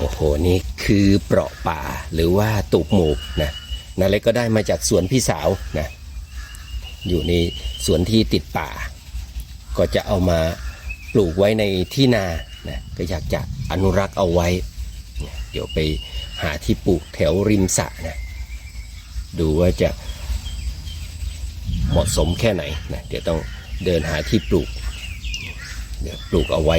โอ้โห นี่คือเปราะป่าหรือว่าตูบหมูกนะนาเล็กก็ได้มาจากสวนพี่สาวนะ อยู่ในสวนที่ติดป่า ก็จะเอามาปลูกไว้ในที่นานะก็อยากจะอนุรักษ์เอาไว้เนี่ยเดี๋ยวไปหาที่ปลูกแถวริมสระนะ ดูว่าจะเหมาะสมแค่ไหนนะ เดี๋ยวต้องเดินหาที่ปลูก เดี๋ยวปลูกเอาไว้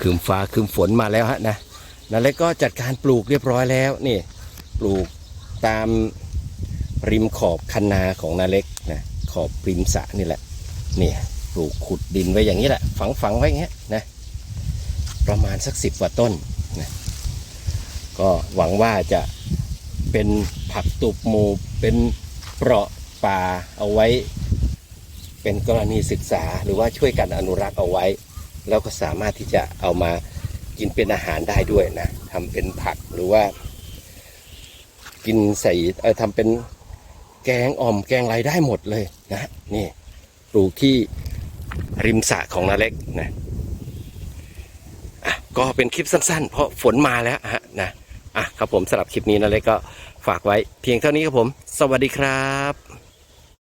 คืมฟ้าคืมฝนมาแล้วฮะนะนาเล็กก็จัดการปลูกเรียบร้อยแล้วนี่ปลูกตามริมขอบคันนาของนาเล็กนะขอบริมสะนี่แหละนี่ปลูกขุดดินไว้อย่างนี้แหละ ฝังฝังไว้อย่างเงี้ยนะประมาณสักสิบกว่าต้นนะก็หวังว่าจะเป็นผักตุบหมูเป็นเปราะป่าเอาไว้ เป็นกรณีศึกษาหรือว่าช่วยกันอนุรักษ์เอาไว้ แล้วก็สามารถที่จะเอามากินเป็นอาหารได้ด้วยนะทำเป็นผักหรือว่า กินใส่เออทำเป็นแกงอ่อมแกงอะไรได้หมดเลยนะนี่ปลูกที่ริมสระของนาเล็กนะอะก็เป็นคลิปสั้นๆ เพราะฝนมาแล้วฮะนะอะครับผมสำหรับคลิปนี้นาเล็กก็ฝากไว้เพียงเท่านี้ครับผม สวัสดีครับ